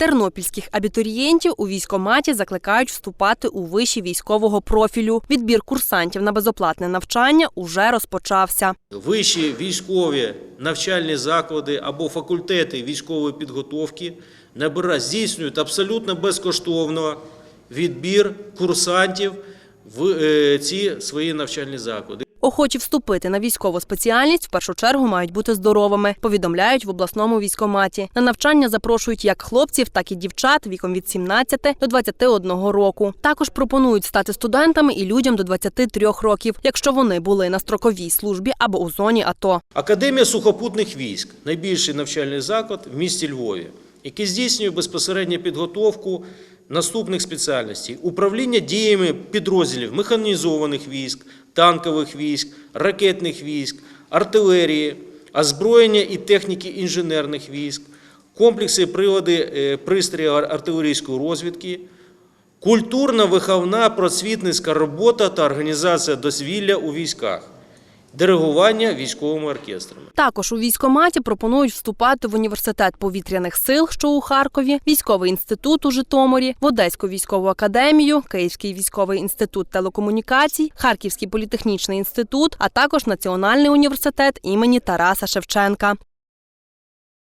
Тернопільських абітурієнтів у військоматі закликають вступати у виші військового профілю. Відбір курсантів на безоплатне навчання уже розпочався. Вищі військові навчальні заклади або факультети військової підготовки набира здійснюють абсолютно безкоштовно відбір курсантів в е, ці свої навчальні заклади. Охочі вступити на військову спеціальність в першу чергу мають бути здоровими. Повідомляють в обласному військоматі. На навчання запрошують як хлопців, так і дівчат віком від 17 до 21 року. Також пропонують стати студентами і людям до 23 років, якщо вони були на строковій службі або у зоні АТО. Академія сухопутних військ найбільший навчальний заклад в місті Львові, який здійснює безпосередню підготовку наступних спеціальностей: управління діями підрозділів механізованих військ, танкових військ, ракетних військ, артилерії, озброєння і техніки інженерних військ, комплекси прилади е, пристрої артилерійської розвідки. Культурна виховна просвітницька робота та організація дозвілля у військах, диригування військовими оркестрами. Також у військоматі пропонують вступати в університет повітряних сил, що у Харкові, військовий інститут у Житомирі, в Одеську військову академію, Київський військовий інститут телекомунікацій, Харківський політехнічний інститут, а також Національний університет імені Тараса Шевченка.